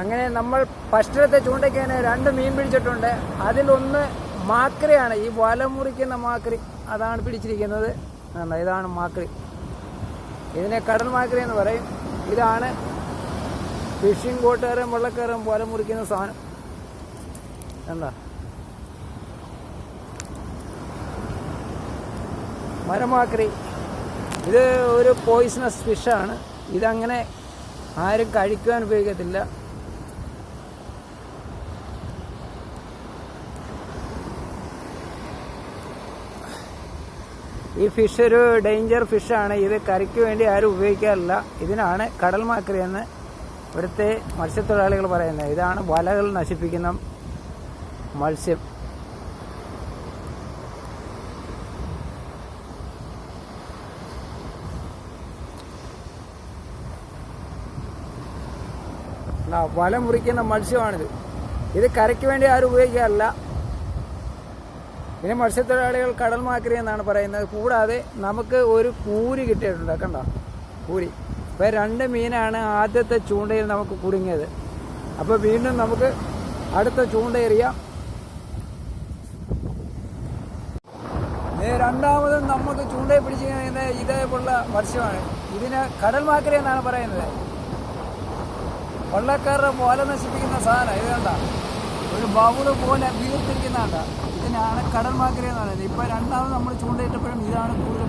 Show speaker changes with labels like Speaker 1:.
Speaker 1: അങ്ങനെ നമ്മൾ ഫസ്റ്റിലത്തെ ചൂണ്ടയ്ക്ക് രണ്ട് മീൻ പിടിച്ചിട്ടുണ്ട്. അതിലൊന്ന് മാക്രിയാണ്. ഈ വല മുറിക്കുന്ന മാക്രി അതാണ് പിടിച്ചിരിക്കുന്നത്. ഇതാണ് മാക്രി. ഇതിനെ കടൽ മാക്രി എന്ന് പറയും. ഇതാണ് ഫിഷിംഗ് ബോട്ടുകാരും വെള്ളക്കാരും വല മുറിക്കുന്ന സാധനം. എന്താ മരമാക്രി. ഇത് ഒരു പോയിസണസ് ഫിഷാണ് ഇതങ്ങനെ ആരും കഴിക്കുവാൻ ഉപയോഗിക്കത്തില്ല. ഈ ഫിഷ് ഒരു ഡേഞ്ചർ ഫിഷാണ് ഇത് കറിക്ക് വേണ്ടി ആരും ഉപയോഗിക്കാറില്ല. ഇതിനാണ് കടൽ മാക്രി എന്ന് ഇവിടുത്തെ മത്സ്യത്തൊഴിലാളികൾ പറയുന്നത്. ഇതാണ് വലകൾ നശിപ്പിക്കുന്ന മത്സ്യം. വല മുറിക്കുന്ന മത്സ്യമാണിത്. ഇത് കരയ്ക്ക് വേണ്ടി ആരും ഉപയോഗിക്കാറില്ല. പിന്നെ മത്സ്യത്തൊഴിലാളികൾ കടൽ മാക്രി എന്നാണ് പറയുന്നത്. കൂടാതെ നമുക്ക് ഒരു കൂരി കിട്ടിയിട്ടുണ്ട്. കണ്ടോ? കൂരി. അപ്പോൾ രണ്ട് മീനാണ് ആദ്യത്തെ ചൂണ്ടയിൽ നമുക്ക് കുടുങ്ങിയത്. അപ്പോൾ വീണ്ടും നമുക്ക് അടുത്ത ചൂണ്ട എറിയാം. രണ്ടാമതും നമുക്ക് ചൂണ്ടയിൽ പിടിച്ചിരിക്കുന്നത് ഇതേപോലുള്ള മത്സ്യമാണ്. ഇതിന് കടൽ മാക്രി എന്നാണ് പറയുന്നത്. വള്ളക്കാരുടെ പോലെ നശിപ്പിക്കുന്ന സാധനം. ഇത് കണ്ട? ഒരു ബൗൾ പോലെ വീർത്തിരിക്കുന്ന കണ്ട ഇതിനാണ് കടൽ മാക്രി എന്ന് പറയുന്നത്. ഇപ്പോൾ രണ്ടാമത് നമ്മൾ ചൂണ്ടയിട്ടപ്പോഴും ഇതാണ് കൂടുതൽ